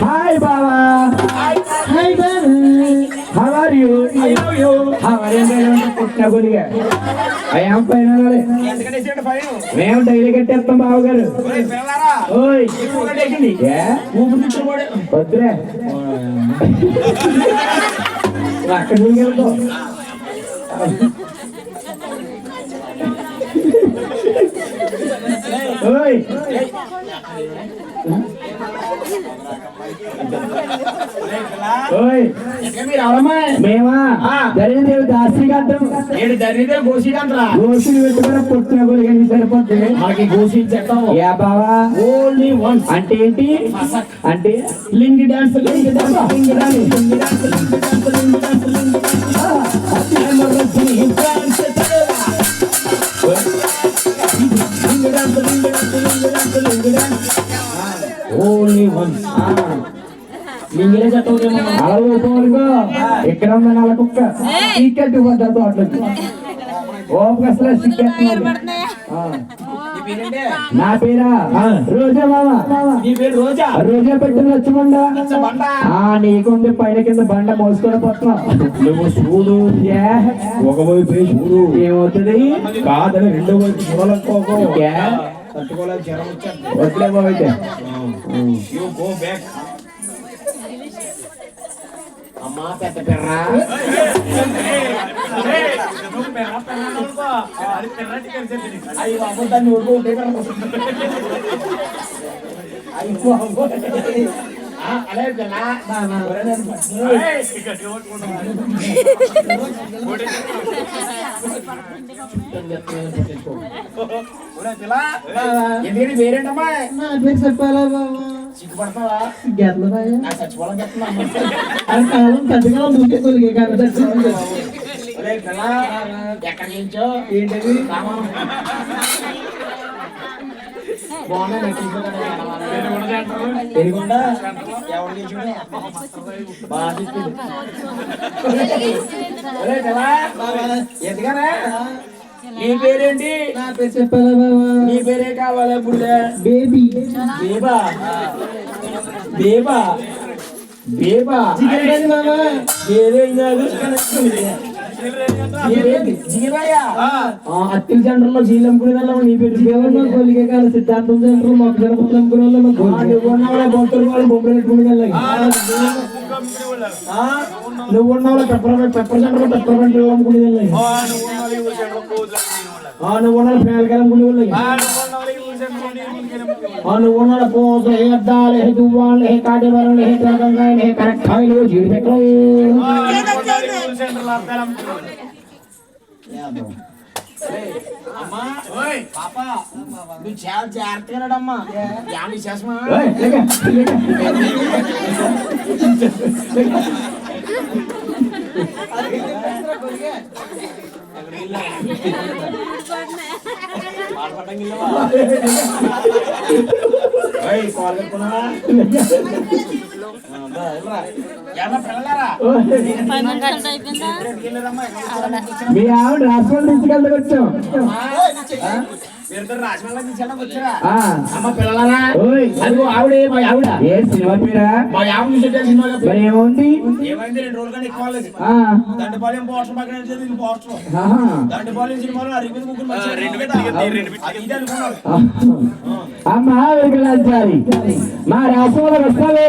Hi, Baba. Hi, Baba. ఏయ్, ఏయ్, ఆ? పుట్టిన అయ్యాం పైన మేము డైలీ కట్టేస్తాం బావగారు వద్దులే అక్కడ మేమా? దరిద్రదేవి దాసి గంటం ఏడు దరిద్ర గోసిడంట్రా గోసులు పెట్టుకుని పుట్టిన కొలిగని సరిపోతుంది మనకి గోసి చెత్తం యా బావా. ఓన్లీ వన్స్ అంటే ఏంటి? అంటే lungi dance lungi dance lungi dance lungi dance. Lungi dance. Lungi dance lungi dance only once లింగిలే చెత్తం అలా కుక్క ఓపిక అసలు నా పేరా రోజా మామా రోజా రోజా పెట్టిన లచ్చమండ ఆ నీకుంది పైన కింద బండ మోసుకొని పోతున్నావు నువ్వు చూడు ఒకవైపు చూడు ఏమవుతుంది కాదని రెండో వైపు చూడాలనుకోకు ఏ? తట్టుకోలేక జ్వరం వచ్చేది వదిలే బాబు అయితే యూ గో బ్యాక్ అమ్మా పెద్ద పిర్ర అయ్యి బాబు దాన్ని ఊరుకుంటే అయ్యి బాబు అలే పిల్ల ఎందుకంటే వేరేంటమ్మా నా పేరు చెప్పాలా బాబు సిగ్గుపడతావా గెట్ల బాగా చచ్చిపోవాలని చెప్తున్నా అది కాలం పెద్దగా కానీ ఎక్కడి ఏంటది? బాగా ఎందుకనే? నీ పేరేంటి? నా పేరు చెప్పాలా బాబా? నీ పేరే కావాలి బుల్లె బేబీ. బేబా? బేబా? బేబా? చికెన్ బాబా. ఏదేం కాదు ఏదేంటి? జీరయ్య. ఆ, అత్తిల సెంటర్లో జీలు అమ్ముకునేదాన్ని నీ పేరు ఎవరన్నా కొలిగే కానీ సిద్ధాంతం సెంటర్ మాకు జనపతులు అనుకునే వాళ్ళు మాకు ఆ, నువ్వు ఉన్నావులే బొంతలు వాళ్ళు బొమ్మలు పెట్టుకునేదాన్ని ఆ, నువ్వు ఉన్నావులే పెప్పర్ పెప్పర్ సెంటర్ పెప్పర్ పెంట్ అమ్ముకునేదాన్ని ఆ, నువ్వు ఉన్నావు పేలకాయలు అమ్ముకునేవాళ్ళకి ఆ, నువ్వు ఉన్నాడు పోస హే అద్దాలు హే దువ్వాళ్ళు హే కాటివరలు హే తెలంగాణ హే కరెక్టాయిలు జీడిపెట్టలు అమ్మా పాప నువ్వు చాలా చేసమా మీ ఆవిడ రాసుకోండి తీసుకెళ్ళి వచ్చాం మా ఆవిడ ఏ ఏముంది దండపాలెం పోస్టర్ పక్కన పోస్టర్ దండపాలెం సినిమాలో ముగ్గురు అమ్మా మా రాష్ట్రంలో వస్తావే